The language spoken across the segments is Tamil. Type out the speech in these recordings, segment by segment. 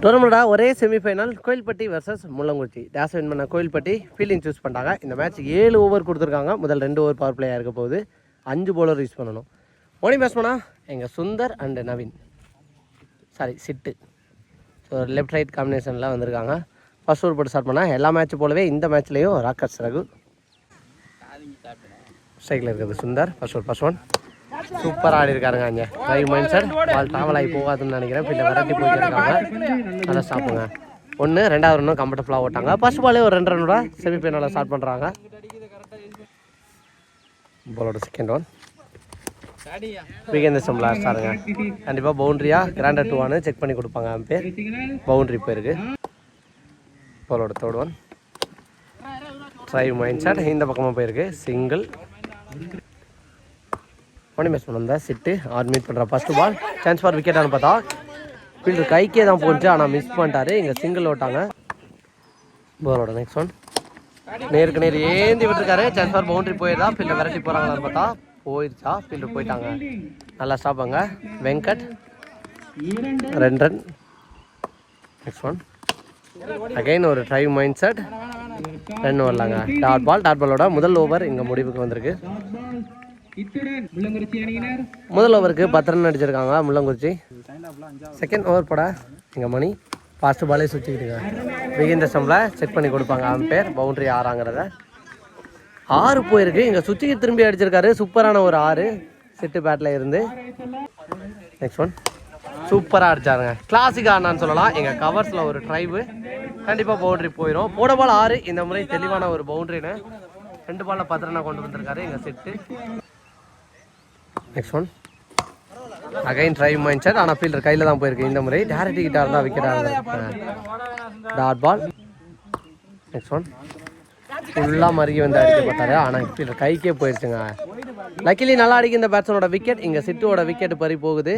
டோர்னமெண்டா ஒரே semifinal Kovilpatti versus Mullankurichi. Toss win பண்ண கோயில்பட்டி ஃபீல்டிங் சூஸ் பண்ணிட்டாங்க. இந்த மேட்ச் ஏழு ஓவர் கொடுத்துருக்காங்க. முதல் ரெண்டு ஓவர் பவர் பிளேயாக இருக்க போகுது. அஞ்சு போலர் யூஸ் பண்ணணும். ஓனி பேட்ஸ்மனா எங்கள் Sundar and Naveen. Sorry Chittu. So left right காம்பினேஷன்லாம் வந்திருக்காங்க. ஃபர்ஸ்ட் ஓவர் போட்டு ஸ்டார்ட் பண்ணால் எல்லா மேட்ச் போலவே இந்த மேட்ச்லேயும் ராக்கர்ஸ் ரகு. ஸ்ட்ரைக்கில் இருக்கிறது Sundar. First over first one சூப்பராக ஆடி இருக்காருங்க அங்கே drive mind set ball travel ஆகி போகாதுன்னு நினைக்கிறேன். பின்ன விரட்டி போயிட்டு இருக்காங்க சாப்பிடுங்க. ஒன்று ரெண்டாவது ஒன்று கம்ஃபர்டபுளாக ஓட்டாங்க. ஃபர்ஸ்ட் பாலே ஒரு ரெண்டு ரன்னோட செமிஃபைனலில் ஸ்டார்ட் பண்ணுறாங்க பாலோட செகண்ட் ஒன் விகேந்திர சிம்பிள் சாருங்க கண்டிப்பாக பவுண்ட்ரியா கிராண்டர் டூவானு செக் பண்ணி கொடுப்பாங்க பேர். பவுண்ட்ரி போயிருக்கு. பாலோட third one drive mind set இந்த பக்கமாக போயிருக்கு. சிங்கிள் ஒன் மிஸ் பண்ண சிட்டு ஆர் மீட் பண்ணுற ஃபர்ஸ்ட் பால் சான்ஸ் ஃபார் விக்கெட்டானு பார்த்தா ஃபீல்டர் கைக்கே தான் போச்சு ஆனால் மிஸ் பண்ணிட்டாரு. இங்கே சிங்கிள் ஓட்டாங்க. பாலோட நெக்ஸ்ட் ஒன் நேருக்கு நேர் ஏந்தி விட்டுருக்காரு. சான்ஸ் ஃபார் பவுண்டரி போயிருந்தா ஃபீல்டர் விரட்டி போகிறாங்களான்னு பார்த்தா போயிருச்சா? ஃபீல்டர் போயிட்டாங்க. நல்லா ஸ்டாப்பாங்க வெங்கட். ரெண்டு ரன் நெக்ஸ்ட் ஒன் அகைன் ஒரு ட்ரைவ் மைண்ட் செட் ரன் வரலாங்க டாட் பால் டாட் பாலோட முதல் ஓவர் இங்கே முடிவுக்கு வந்திருக்கு. முதல் ஓவருக்கு பத்து ரன் அடிச்சிருக்காங்க முள்ளங்குறிச்சி. செகண்ட் ஓவர் போட எங்கள் மணி. ஃபாஸ்ட் பாலே சுற்றிக்கிட்டுங்க பிகிந்த சம்பளை செக் பண்ணி கொடுப்பாங்க அம்பேர் பவுண்டரி ஆறாங்கிறத. ஆறு போயிருக்கு இங்கே சுற்றிக்கு திரும்பி அடிச்சிருக்காரு. சூப்பரான ஒரு ஆறு சிட்டு பேட்டில் இருந்து. நெக்ஸ்ட் ஒன் சூப்பராக அடிச்சாருங்க. கிளாசிக் ஆனான்னு சொல்லலாம். எங்கள் கவர்ஸில் ஒரு ட்ரைவு கண்டிப்பாக பவுண்டரி போயிடும் போட பால் ஆறு இந்த முறை தெளிவான ஒரு பவுண்டரின்னு ரெண்டு பாலில் பத்து கொண்டு வந்திருக்காரு எங்கள் set next one again drive mind set ஆனால் ஃபீல்டர் கையில் தான் போயிருக்கு இந்த முறை. டேரக்ட் கிட்டார் தான் விக்கெட்டாக டாட் பால் நெக்ஸ்ட் ஒன் ஃபுல்லாக மறுகி வந்து அடிக்க பார்த்தாரு ஆனால் ஃபீல்டர் கைக்கே போயிடுச்சுங்க லக்கிலி நல்லா அடிக்க இந்த பேட்ஸ்மனோட விக்கெட் இங்கே சிட்டுவோட விக்கெட் பறி போகுது.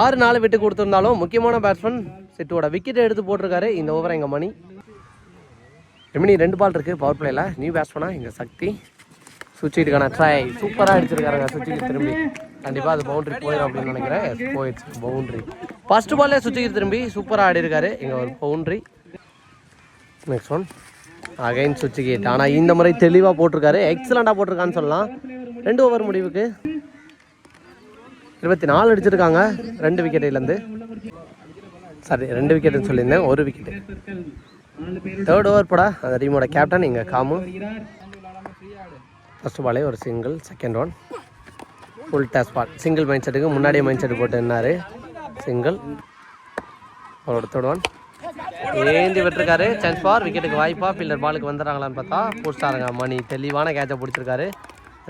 ஆறு நாலு விட்டு கொடுத்துருந்தாலும் முக்கியமான பேட்ஸ்மேன் சிட்டுவோட விக்கெட் எடுத்து போட்டிருக்காரு. இந்த ஓவர் எங்கள் மணி. ரெமினி ரெண்டு பால் இருக்குது பவர் பிளேயில் நியூ பேட்ஸ்மனா இங்கே சக்தி. சுவிட்சுக்கான ட்ரை சூப்பராக அடிச்சிருக்காருங்க சுவிட்சுக்கு திரும்பி. கண்டிப்பாக அது பவுண்டரி போயிடும் அப்படின்னு நினைக்கிறேன். போயிடுச்சு பவுண்ட்ரி ஃபர்ஸ்ட் பால்லே சுவிட்சுக்கு திரும்பி சூப்பராக ஆடி இருக்காரு இங்கே ஒரு பவுண்ட்ரி நெக்ஸ்ட் ஒன் அகைன் சுவிட்சு கேட் ஆனால் இந்த முறை தெளிவாக போட்டிருக்காரு. எக்ஸலண்ட்டாக போட்டிருக்கான்னு சொல்லலாம். ரெண்டு ஓவர் முடிவுக்கு. இருபத்தி நாலு அடிச்சிருக்காங்க. ரெண்டு விக்கெட்டிலேருந்து சாரி ரெண்டு விக்கெட்டுன்னு சொல்லியிருந்தேன். ஒரு விக்கெட்டு தேர்ட் ஓவர் படா. அந்த டீமோட கேப்டன் இங்கே காமு. வருகிறார் ஃபர்ஸ்ட் பாலே ஒரு single second one full toss ball single mind செட்டுக்கு முன்னாடியே மைண்ட் செட் போட்டு நின்னாரு. சிங்கிள் அவரோட தேர்ட் ஒன் ஏந்தி விட்டுருக்காரு. சான்ஸ் பார் விக்கெட்டுக்கு வாய்ப்பா. ஃபீல்டர் பாலுக்கு வந்துடுறாங்களான்னு பார்த்தா போஸ்டாருங்க மணி தெளிவான கேட்சை பிடிச்சிருக்காரு.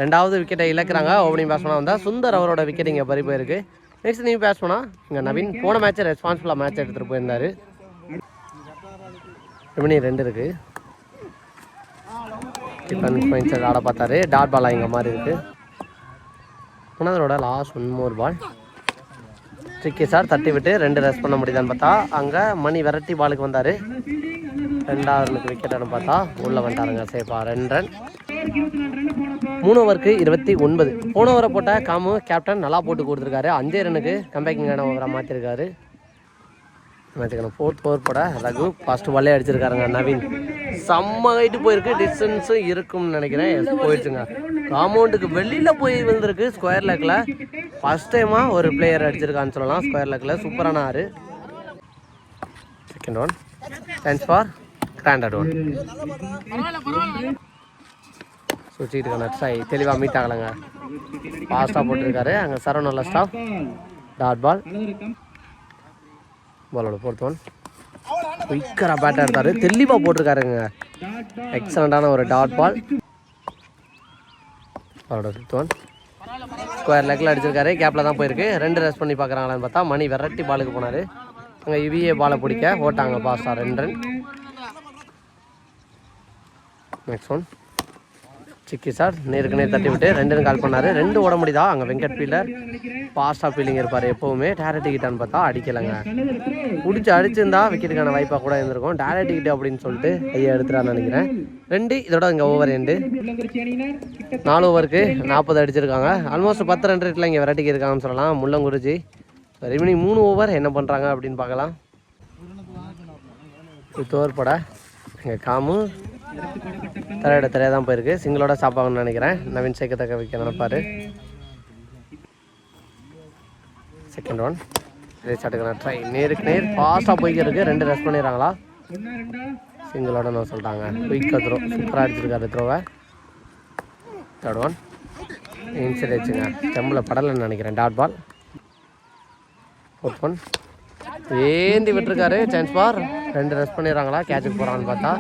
ரெண்டாவது விக்கெட்டை இழக்கிறாங்க. ஓப்பனிங் பேட்ஸ்மனாக வந்தால் சுந்தர் அவரோட விக்கெட் இங்கே பறி போயிருக்கு நெக்ஸ்ட் நியூ பேட்ஸ்மனா இங்கே நவீன். போன மேட்ச்சை ரெஸ்பான்சிபிளாக மேட்ச் எடுத்துகிட்டு போயிருந்தார். ரெமினி ரெண்டு இருக்குது டிஃபன் பாயிண்ட்ஸ் ஆட பார்த்தாரு. டாட் பால் எங்கள் மாதிரி இருக்குது மூணாவதோட last one more ball tricky sir தட்டி விட்டு ரெண்டு ரெஸ்ட் பண்ண முடியுதான்னு பார்த்தா அங்கே மணி விரட்டி பாலுக்கு வந்தார். ரெண்டாவது விக்கெட்னு பார்த்தா உள்ளே வந்துட்டாருங்க. சேஃபா ரெண்டு ரன் மூணு ஓவருக்கு இருபத்தி ஒன்பது. போன ஓவரை போட்ட காமு கேப்டன் நல்லா போட்டு கொடுத்துருக்காரு. அஞ்சே ரனுக்கு கம்பேக்கிங்கான ஓவராக மாற்றிருக்காரு மேட்சுக்கான ஃபோர்த் ஓவர் போட. ரகு ஃபர்ஸ்ட் பாலே அடிச்சிருக்காருங்க நவீன். செம்ம ஹைட்டு போயிருக்கு. டிஸ்டன்ஸும் இருக்கும்னு நினைக்கிறேன். போயிடுச்சுங்க. காம்பவுண்டுக்கு வெளியில் போய் வந்திருக்கு ஸ்கொயர் லெக்கில் ஃபஸ்ட் டைமாக ஒரு பிளேயர் அடிச்சிருக்கான்னு சொல்லலாம். ஸ்கொயர் லெக்கில் சூப்பரான ஆறு. Second one thanks for granted one சுற்றிட்டுக்கான try தெளிவாக மீட் ஆகலைங்க ஃபாஸ்ட்டாக போட்டிருக்காரு. அங்கே சரவண ஸ்டாஃப் டாட் பால் பாலோட ஃபோர்த் குயிக்கராக பேட்டாக எடுத்தார். தெளிவாக போட்டிருக்காருங்க. டாட் எக்ஸலண்ட்டான ஒரு டாட் பால் பாலோட ஃபிஃப்த் ஒன் ஸ்கொயர் லெக்கில் அடிச்சிருக்காரு. கேப்பில் தான் போயிருக்கு. ரெண்டு ரெஸ்ட் பண்ணி பார்க்குறாங்களான்னு பார்த்தா மணி வெரைட்டி பாலுக்கு போனார். அங்கே இவிஏ பாலை பிடிக்க. ஓட்டாங்க பாஸ்டா ரெண்டு ரன் நெக்ஸ்ட் ஒன் சிக்கி சார். நேருக்கு நேர் தட்டி விட்டு ரெண்டு கால் பண்ணார். ரெண்டு ஓட முடியுதா? அங்கே வெங்கட் ஃபீல்டர் ஃபாஸ்ட்டாக ஃபீலிங் இருப்பார் எப்போவுமே. டேரக்ட் கிட்டான்னு பார்த்தா அடிக்கலைங்க. பிடிச்சி அடிச்சிருந்தா விக்கெட்டுக்கான வாய்ப்பாக கூட இருந்திருக்கும். டேரக்ட் கிட்ட அப்படின்னு சொல்லிட்டு ஐயா எடுத்துறான்னு நினைக்கிறேன். ரெண்டு இதோட இங்கே ஓவர் ரெண்டு. நாலு ஓவருக்கு நாற்பது அடிச்சிருக்காங்க. ஆல்மோஸ்ட் பத்து ரெண்டு ரேட்டில் இங்கே வெரைட்டிக்கு இருக்காங்கன்னு சொல்லலாம். முள்ளங்குறிச்சி ரெமினி மூணு ஓவர் என்ன பண்ணுறாங்க அப்படின்னு பார்க்கலாம். வித் ஓவர் போட காமு. தலையோட தலையாக தான் போயிருக்கு. சிங்கிளோட சாப்பாங்கன்னு நினைக்கிறேன். நவீன் சேர்க்கத்தக்க வைக்க நினைப்பாரு. செகண்ட் ஒன் ரேஸ் ட்ரை நேருக்கு நேர் ஃபாஸ்ட்டாக போய்க்கிறதுக்கு ரெண்டு ரெஸ்ட் பண்ணிடுறாங்களா? சிங்கிளோட நான் சொல்லிட்டாங்க குயிக்காக த்ரோ சூப்பராக அடிச்சிருக்காரு த்ரோவை தேர்ட் ஒன் இன்சைட் வச்சுங்க ஸ்டெம்பில் படலைன்னு நினைக்கிறேன். டாட் பால் ஃபோர்த் ஒன் ஏந்தி விட்டுருக்காரு. சான்ஸ் பார் ரெண்டு ரெஸ்ட் பண்ணிடுறாங்களா? கேட்சுக்கு போகிறான்னு பார்த்தா.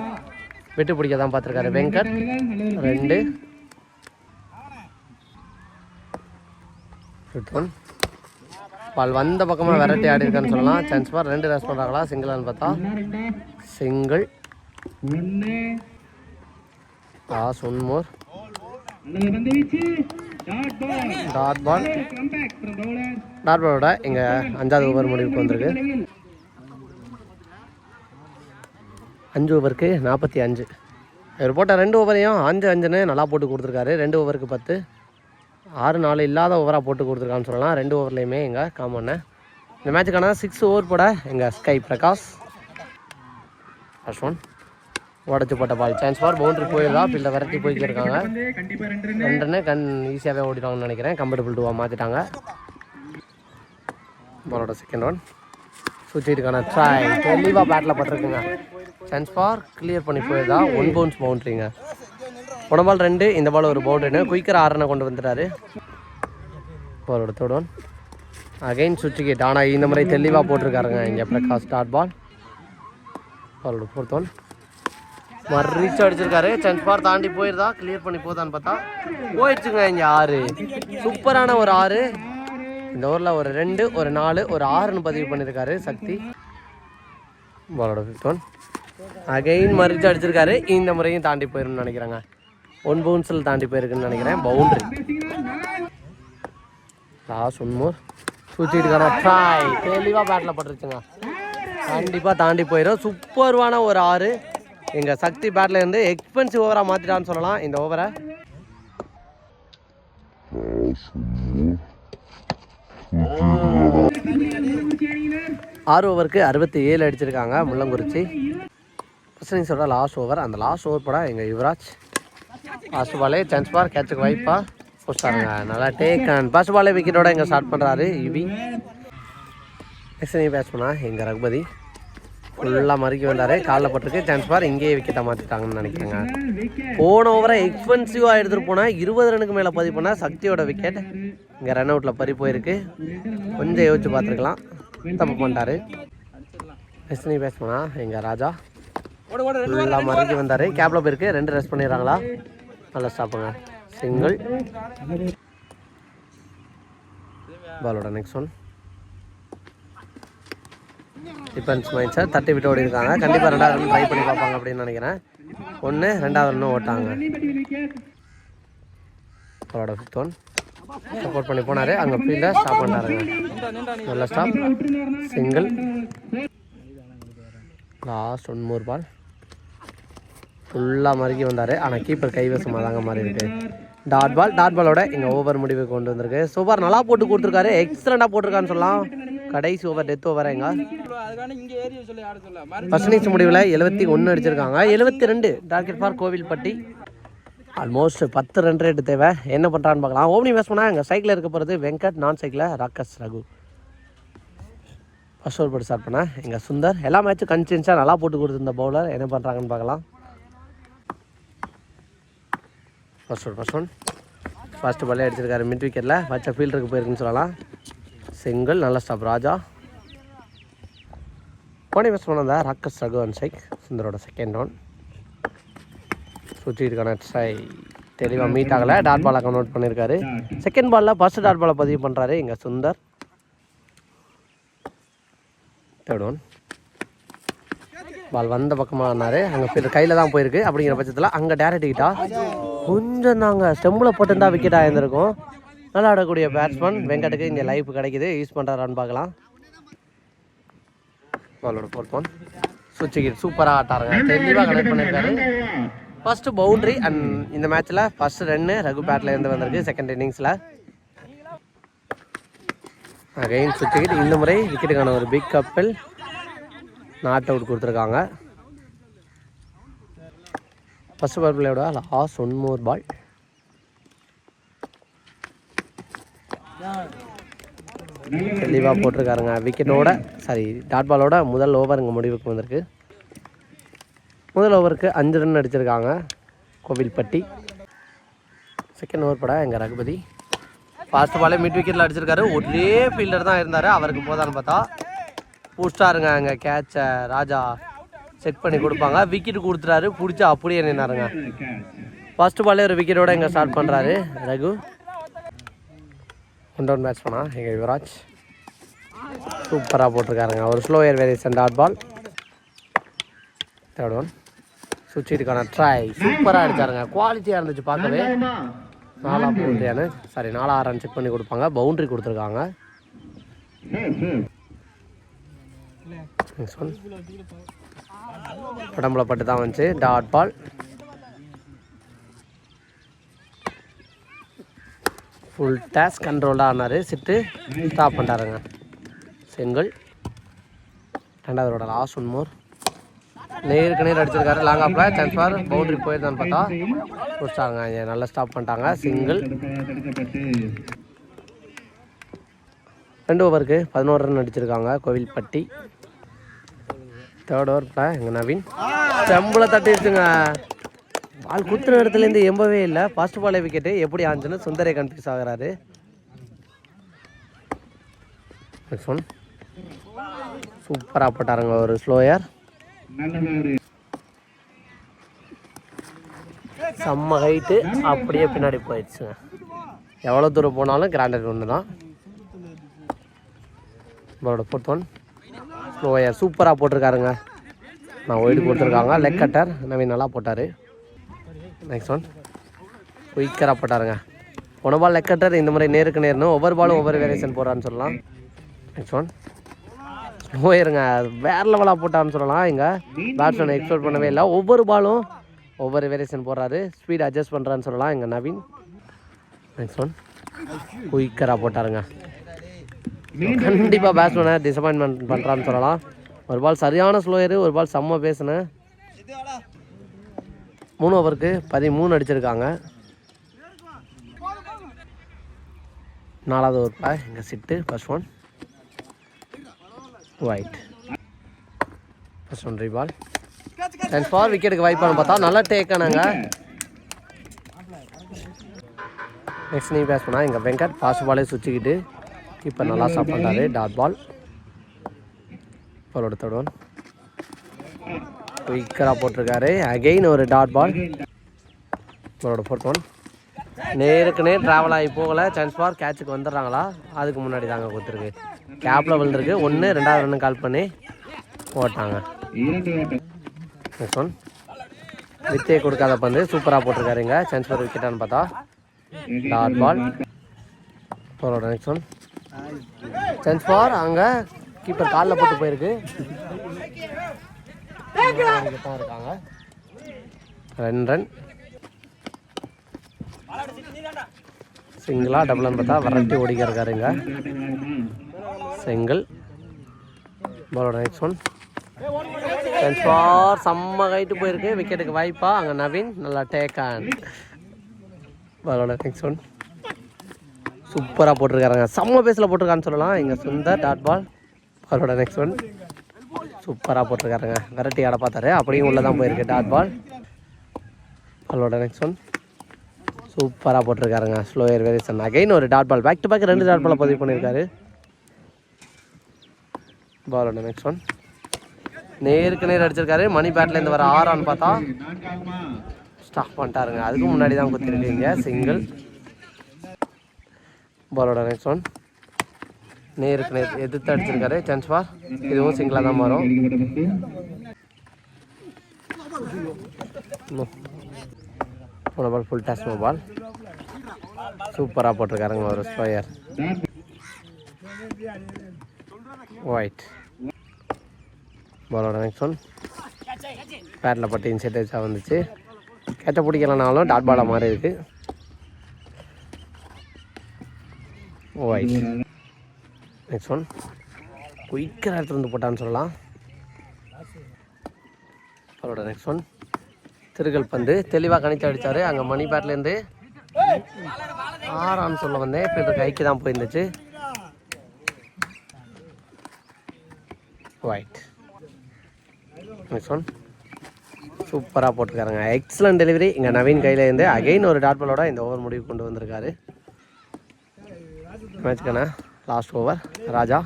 விட்டு பிடிக்க தான் பார்த்துருக்காரு வெங்கட். ரெண்டு. ஒன் பால் வந்த பக்கமாக வெரைட்டி ஆடி இருக்கான்னு சொல்லலாம். சான்ஸ் பார் ரெண்டு ரெஸ்ட் பண்ணுறாங்களா சிங்கிளான்னு பார்த்தா. சிங்கிள் ஆ last one more dot ball dot dot பாலோட எங்கள் அஞ்சாவது ஓவர் முடிவுக்கு வந்திருக்கு. அஞ்சு ஓவருக்கு நாற்பத்தி அஞ்சு. இவர் போட்ட ரெண்டு ஓவரையும் அஞ்சு அஞ்சுன்னு நல்லா போட்டு கொடுத்துருக்காரு. ரெண்டு ஓவருக்கு பத்து. ஆறு நாலு இல்லாத ஓவராக போட்டு கொடுத்துருக்கான்னு சொல்லலாம். ரெண்டு ஓவர்லேயுமே எங்கள் காமண்ண இந்த மேட்சுக்கான சிக்ஸ் ஓவர் போட எங்கள் ஸ்கை பிரகாஷ். ஃபர்ஸ்ட் ஒன் உடச்சி போட்ட பால் சான்ஸ் ஃபார் பவுண்டரி போயிடலாம் ஃபீல்டை விரட்டி போய்க்கு இருக்காங்க. ரெண்டுன்னு கண் ஈஸியாகவே ஓடிடுவாங்கன்னு நினைக்கிறேன். கம்ஃபர்டபுள் டூவாக மாற்றிட்டாங்க பாலோட செகண்ட் ஒன் சுவிட்சுக்கான ட்ரை தெளிவாக பேட்டில் பட்டிருக்குங்க சென்ஸ் ஃபார் கிளியர் பண்ணி போயிருந்தா ஒன் பவுன்ஸ் பவுண்ட்ரிங்க போன பால் ரெண்டு இந்த பால் ஒரு பவுண்டரின்னு குயிக்கர் ஆறு கொண்டு வந்துட்டாரு. பாலோட தேர்ட் அகைன் சுவிட்ச் ஆனால் இந்த முறை தெளிவாக போட்டிருக்காருங்க. இங்கே பிரகாஷ் ஸ்டார்ட் பால் பாலோட ஃபோர்த் ஒன் மறிச்சு அடிச்சிருக்காரு. சென்ஸ் பார் தாண்டி போயிருந்தா கிளியர் பண்ணி போதான்னு பார்த்தா போயிடுச்சுங்க இங்கே ஆறு. சூப்பரான ஒரு ஆறு. இந்த ஊரில் ஒரு ரெண்டு ஒரு நாலு ஒரு ஆறுன்னு பதிவு பண்ணியிருக்காரு சக்தி. பாலோட ஃபிஃப்த் ஒன் அகைன் மறிச்சு அடிச்சிருக்காரு. இந்த முறையும் தாண்டி போயிரும்னு நினைக்கிறேங்க. ஒன் பவுன்ஸில் தாண்டி போயிருக்குன்னு நினைக்கிறேன். பவுண்டரி லாஸ்ட் ஒன் மோர் சுற்றிட்டு ட்ராய் தெளிவாக பேட்டில் பட்டுருச்சுங்க. கண்டிப்பாக தாண்டி போயிடும் சூப்பர்வான ஒரு ஆறு. எங்கள் சக்தி பேட்டில் இருந்து எக்ஸ்பென்சிவ் ஓவராக மாற்றிட்டான்னு சொல்லலாம். இந்த ஓவரை ஆறு ஓவருக்கு அறுபத்தி ஏழு அடிச்சிருக்காங்க முள்ளங்குறிச்சி. ஃபர்ஸ்ட் சொல்கிற லாஸ்ட் ஓவர் அந்த லாஸ்ட் ஓவர் போட எங்கள் யுவராஜ் லாஸ்ட் பாலே சான்ஸ் பார் கேட்சுக்கு வைப்பா போஸ்டாருங்க நல்லா டேக் அண்ட் ஃபர்ஸ்ட் பாலே விக்கெட்டோட எங்கே ஸ்டார்ட் பண்ணுறாரு இவி. நெக்ஸ்ட் நீ பேட்ஸ்மனா எங்கள் ரகுபதி. ஃபுல்லாக மறுக்கி வந்தார் காலில் பட்டிருக்கு. Chance for. இங்கேயே விக்கெட்டை மாற்றிட்டாங்கன்னு நினைக்கிறேங்க. போன ஓவரை எக்ஸ்பென்சிவாக எடுத்துகிட்டு போனால் இருபது ரனுக்கு மேலே பதிவு பண்ணால் சக்தியோட விக்கெட் இங்கே ரன் அவுட்டில் பறி போயிருக்கு. கொஞ்சம் யோசிச்சு பார்த்துருக்கலாம். தப்பு பண்ணிட்டாரு. நெக்ஸ்ட் பேசணும்னா எங்கள் ராஜா. ஃபுல்லாக மறுக்கி வந்தார். கேப்பில் போயிருக்கு. ரெண்டு ரெஸ்ட் பண்ணிடுறாங்களா? நல்லா ஸ்டாப்புங்க சிங்கிள் பாலோட next one defence mind sir தட்டி விட்டு ஓடி இருக்காங்க கண்டிப்பாக ரெண்டாவது ரன் ட்ரை பண்ணி பார்ப்பாங்க அப்படின்னு நினைக்கிறேன். ஒன்று ரெண்டாவது ரன்னும் ஓட்டாங்க. அவரோட ஃபிஃப்த் ஒன் சப்போர்ட் பண்ணி போனார். அங்கே ஃபீல்டை ஸ்டாப் பண்ணாருங்க நல்ல stop single last one more ball ஃபுல்லாக மறுக்கி வந்தார். ஆனால் கீப்பர் கைவசமாக தாங்க மாறி இருக்கு டாட் பால் டாட் பாலோட இங்கே ஓவர் முடிவு கொண்டு வந்திருக்கு. சூப்பர் நல்லா போட்டு கொடுத்துருக்காரு. எக்ஸலண்ட்டாக போட்டிருக்கான்னு சொல்லலாம். கடைசி ஓவர் டெத் ஓவர் எங்க? ஃபர்ஸ்ட் இன்னிங்ஸ் முடிவில் எழுபத்தி ஒன்று அடிச்சிருக்காங்க. எழுபத்தி ரெண்டு டார்கெட் ஃபார் கோவில்பட்டி. ஆல்மோஸ்ட் பத்து ரன் ரேட்டு தேவை. என்ன பண்ணுறான்னு பார்க்கலாம். ஓம்னி பேஸ் பண்ணால் எங்கள் சைக்கிளில் இருக்க போகிறது வெங்கட் நான் சைக்கிளில் ராக்கஸ் ரகு. ஃபர்ஸ்ட் ஓவர் போட்டு ஸ்டார்ட் பண்ணேன் எங்கள் சுந்தர். எல்லா மேட்சும் கன்சியன்ஸாக நல்லா போட்டு கொடுத்துருந்த பவுலர் என்ன பண்ணுறாங்கன்னு பார்க்கலாம். First one first one first பாலே அடிச்சிருக்காரு மிட் விக்கெட்டில் வச்ச ஃபீல்டருக்கு போயிருக்குன்னு சொல்லலாம். செங்கல் நல்ல ஸ்டாப் ராஜா. போனி பேஸ் பண்ணதா ராக்கஸ் ரகுவன் சைக் சுந்தரோட செகண்ட் ஒன் சுற்றிருக்கான ட்ரை தெளிவாக மீட் ஆகலை. டாட் பாலை கன்வெர்ட் பண்ணியிருக்காரு. செகண்ட் பாலில் ஃபஸ்ட்டு டாட் பாலை பதிவு பண்ணுறாரு இங்கே சுந்தர். தேர்ட் ஒன் பால் வந்த பக்கமாக ஆனாரு. அங்கே ஃபீல்டர் கையில் தான் போயிருக்கு. அப்படிங்கிற பட்சத்தில் அங்கே டேரக்ட் கிட்டா கொஞ்சம் தாங்க. ஸ்டெம்பில் போட்டுருந்தா விக்கெட் ஆயிருந்திருக்கும் நல்லா ஆடக்கூடிய பேட்ஸ்மேன் வெங்கட்டுக்கு இங்கே லைஃப் கிடைக்குது. யூஸ் பண்ணுறாரான்னு பார்க்கலாம். பாலோட ஃபோர்த் ஒன் சுவிட்ச் சூப்பராக ஆட்டாருங்க. தெளிவாக கனெக்ட் பண்ணியிருக்காரு ஃபஸ்ட்டு பவுண்ட்ரி அண்ட் இந்த மேட்ச்சில் ஃபர்ஸ்ட் ரன்னு ரகு பேட்டில் இருந்து வந்திருக்கு செகண்ட் இன்னிங்ஸில் அகைன் சுவிட்ச் இந்த முறை விக்கெட்டுக்கான ஒரு பிக் கப்பல் நாட் அவுட் கொடுத்துருக்காங்க. ஃபஸ்ட் பவர் பிளேயோட லாஸ்ட் ஒன் மோர் பால். தெளிவாக போட்டிருக்காருங்க விக்கெட்டோட சாரி டாட் பாலோட முதல் ஓவர் இங்கே முடிவுக்கு வந்திருக்கு. முதல் ஓவருக்கு அஞ்சு ரன் அடிச்சிருக்காங்க கோவில்பட்டி. செகண்ட் ஓவர் பட எங்கள் ரகுபதி. ஃபாஸ்ட் பாலே மிட் விக்கெட்டில் அடிச்சிருக்காரு. ஒரே ஃபீல்டர் தான் இருந்தார். அவருக்கு போதான்னு பார்த்தா பூஸ்டாருங்க அங்கே கேட்சை ராஜா செக் பண்ணி கொடுப்பாங்க. விக்கெட் கொடுத்துட்டாரு பிடிச்சி அப்படியே நின்னாருங்க. ஃபர்ஸ்ட் பாலே ஒரு விக்கெட்டோட இங்கே ஸ்டார்ட் பண்ணுறாரு ரகு. ஒன் டவுன் மேட்ச் பண்ணா எங்கள் யுவராஜ். சூப்பராக போட்டிருக்காருங்க. ஒரு slower variation dot ball third one சுவிட்சுக்கான try சூப்பராக அடித்தாருங்க குவாலிட்டியாக இருந்துச்சு பார்க்கவே. நாலா பவுண்ட்ரியானு சாரி நாலா ரன் செக் பண்ணி கொடுப்பாங்க. பவுண்ட்ரி கொடுத்துருக்காங்க. நெக்ஸ்ட் ஒன் உடம்புல பட்டு தான் வந்துச்சு. Dot ball. ஃபுல் டேஸ் கண்ட்ரோலாக ஆனார். சிட்டு. ஸ்டாப் பண்ணிட்டாருங்க. செங்கல். ரெண்டாவது ரோட லாஸ்ட் ஒன் மோர் நேருக்கு நேர் அடிச்சிருக்காரு. லாங் ஆப்பில் சான்ஸ் ஃபார் பவுண்டரி போயிருந்தான்னு பார்த்தா. முடிச்சிட்டாங்க நல்லா ஸ்டாப் பண்ணிட்டாங்க. சிங்கிள் ரெண்டு ஓவருக்கு பதினோரு ரன் அடிச்சிருக்காங்க. கோவில்பட்டி. தேர்ட் ஓவரில் எங்கள் நவீன். செம்பில் தட்டிடுச்சுங்க பால் குத்துற இடத்துலேருந்து எம்பவே இல்லை. ஃபர்ஸ்ட் பாலே விக்கெட்டு எப்படி ஆச்சுன்னு சுந்தரே கன்ஃபியூஸ் ஆகிறாரு. நெக்ஸ்ட் ஒன் சூப்பராக போட்டாருங்க ஒரு ஸ்லோயர் செம்ம ஹைட்டு அப்படியே பின்னாடி போயிடுச்சுங்க. எவ்வளோ தூரம் போனாலும் கிராண்டட் ஒன்று தான் நம்மளோட ஃபோர்த் ஒன் ஸ்லோயர் சூப்பராக போட்டிருக்காருங்க. நான் ஒயிட் கொடுத்துருக்காங்க. லெக் கட்டர் நவீன் நல்லா போட்டார். நெக்ஸ்ட் ஒன் குயிக்கராக போட்டாருங்க. போன பால் லெக் கட்டர் இந்த மாதிரி நேருக்கு நேர்னு ஒவ்வொரு பாலும் ஒவ்வொரு வேரியேஷன் போடுறான்னு சொல்லலாம். நெக்ஸ்ட் ஒன் ஸ்லோயருங்க வேற லெவலாக போட்டான்னு சொல்லலாம். இங்கே பேட்ஸ்மேன் எக்ஸ்போர்ட் பண்ணவே இல்லை. ஒவ்வொரு பாலும் ஒவ்வொரு வேரியேஷன் போடுறாரு. ஸ்பீட் அட்ஜஸ்ட் பண்ணுறான்னு சொல்லலாம். எங்கள் நவீன். நெக்ஸ்ட் ஒன் குயிக்கராக போட்டாருங்க. கண்டிப்பாக பேட்ஸ்மேனை டிசப்பாயின்மெண்ட் பண்ணுறான்னு சொல்லலாம். ஒரு பால் சரியான ஸ்லோயரு ஒரு பால் செம்ம பேசுனேன் மூணு ஓவருக்கு பதிமூணு அடிச்சிருக்காங்க. நாலாவது ஓவர் இங்கே Chittu first one wide first one ball and for விக்கெட்டுக்கு வாய்ப்பானு பார்த்தா நல்லா டேக் ஆனாங்க. நெக்ஸ்ட் நீ பேஸ் பண்ணா இங்கே வெங்கட் ஃபாஸ்ட் பாலே சுற்றிக்கிட்டு இப்போ நல்லா சாப்பிட்றாரு டாட் பால். பாலோட தேர்ட் ஒன் குயிக்கராக போட்டிருக்காரு. அகெயின் ஒரு டாட் பால். பாலோட ஃபோர்த் ஒன் நேருக்கு நேர் ட்ராவல் ஆகி போகலை. சான்ஸ் ஃபார் கேட்சுக்கு வந்துடுறாங்களா? அதுக்கு முன்னாடி தாங்க கொடுத்துருக்கு. கேப்பில் விழுந்துருக்கு ஒன்று ரெண்டாவது ரன்னு கால் பண்ணி போட்டாங்க. நெக்ஸ்ட் ஒன் வித்தே கொடுக்காத பந்து. சூப்பராக போட்டிருக்காருங்க சான்ஸ் ஃபார் விக்கெட்டான்னு பார்த்தா. Dot ball. பாலோட நெக்ஸ்ட் ஒன் சான்ஸ் ஃபார் அங்கே கீப்பர் காலில் போட்டு போயிருக்கு. தான் இருக்காங்க ரெண்டு ரன் சிங்கிளாக டபுள்னு பார்த்தா வரட்டி ஓடிக்க இருக்காருங்க. சிங்கிள் பாலோட நெக்ஸ்ட் ஒன் சான்ஸ் ஃபார் செம்ம கைட்டு போயிருக்கு. விக்கெட்டுக்கு வாய்ப்பா. அங்கே நவீன் நல்லா டேக் ஆன் பாலோட நெக்ஸ்ட் ஒன் சூப்பராக போட்டிருக்காருங்க. செம்ம பேஸில் போட்டிருக்கான்னு சொல்லலாம். இங்கே சுந்தர் டாட் பால் அவரோட நெக்ஸ்ட் ஒன் சூப்பராக போட்டிருக்காருங்க. வெரைட்டி ஆட பார்த்தாரு. அப்படியும் உள்ளே தான் போயிருக்கு டாட் பால் அவரோட நெக்ஸ்ட் ஒன் சூப்பராக போட்டிருக்காருங்க. ஸ்லோயர் வேரியேஷன் அகைன் ஒரு dot ball back to back ரெண்டு டாட் பாலை பதிவு பண்ணியிருக்காரு. பாலோட நெக்ஸ்ட் ஒன் நேருக்கு நேர் அடிச்சிருக்காரு. மணி பேட்லேருந்து வர ஆறான்னு பார்த்தா ஸ்டாப் பண்ணிட்டாருங்க. அதுக்கு முன்னாடி தான் குத்திருக்கீங்க. சிங்கிள் பாலோட நெக்ஸ்ட் ஒன் நேருக்கு நேர் எதிர்த்து அடிச்சிருக்காரு. சான்ஸ் ஃபார் இதுவும் சிங்கிளாக தான் மாறும். போன பால் ஃபுல் டாஸ் பால் சூப்பராக போட்டிருக்காருங்க ஒரு ஸ்கொயர் ஒயிட் பாலோட நெக்ஸ்ட் ஒன் பேட்டில் பட்டு இன்செட்டிவ்ஸாக வந்துச்சு. கேட்ச பிடிக்கலனாலும் டாட் பாலாக மாதிரி இருக்குது ஒயிட் நெக்ஸ்ட் ஒன் குயிக்கராக எடுத்து வந்து போட்டான்னு சொல்லலாம். அவரோட நெக்ஸ்ட் ஒன் திருகல் பந்து. தெளிவாக கணிச்சு அடிச்சாரு. அங்கே மணி பேட்லேருந்து ஆறான்னு சொல்ல வந்தேன். ஃபீல்டர் கைக்கு தான் போயிருந்துச்சு. ஒயிட் நெக்ஸ்ட் ஒன் சூப்பராக போட்டிருக்காருங்க. எக்ஸலன்ட் டெலிவரி இங்கே நவீன் கையில் இருந்து அகைன் ஒரு டாட் பாலோட இந்த ஓவர் முடிவு கொண்டு வந்திருக்காரு. மேட்ச்க்கான லாஸ்ட் ஓவர் ராஜா.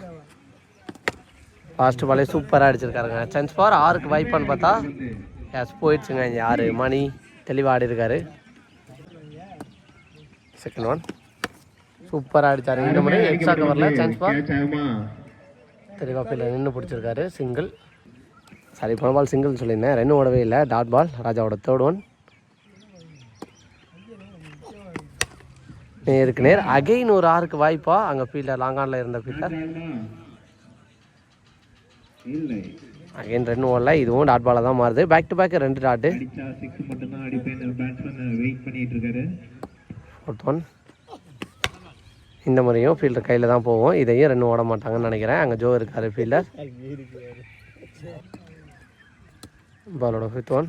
லாஸ்ட் பாலே சூப்பராக அடிச்சிருக்காருங்க. சான்ஸ் ஃபார் ஆறுக்கு வாய்ப்பான்னு பார்த்தா எஸ் போயிடுச்சுங்க. இங்கே ஆறு மணி தெளிவாக ஆடி இருக்காரு செகண்ட் ஒன் சூப்பராக அடித்தார் இந்த முறை எக்ஸ்ட்ரா கவரில் சான்ஸ் ஃபார் தெளிவாக ஃபீல்டில் நின்று பிடிச்சிருக்காரு. சிங்கிள் சரி போன பால் சிங்கிள் சொல்லியிருந்தேன். ரெண்டும் ஓடவே இல்லை. டாட் பால் ராஜாவோட தேர்ட் ஒன் நேருக்கு நேர். அகைன் ஒரு ஆறுக்கு வாய்ப்பா அங்கே ஃபீல்டர் லாங்கானில் இருந்த ஃபீல்டர் அகைன் ரெண்டு ஓடல இதுவும் டாட் பாலாக தான் மாறுது. பேக் டு பேக் ரெண்டு டாட்டு அடிச்சா ஒன் இந்த முறையும் ஃபீல்டர் கையில் தான் போவோம் இதையும் ரெண்டு ஓட மாட்டாங்கன்னு நினைக்கிறேன். அங்கே ஜோ இருக்காரு ஃபீல்டர் பாலோட fifth one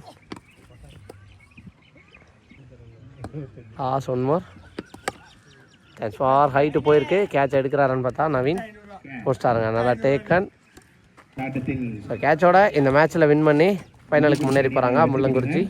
as one more thanks for height போயிருக்கு. கேட்ச் எடுக்கிறாருன்னு பார்த்தா நவீன். போஸ்டாருங்க நல்லா டேக்கன் ஸோ கேட்சோட இந்த மேட்ச்சில் வின் பண்ணி ஃபைனலுக்கு முன்னேறி போகிறாங்க முள்ளங்குறிச்சி.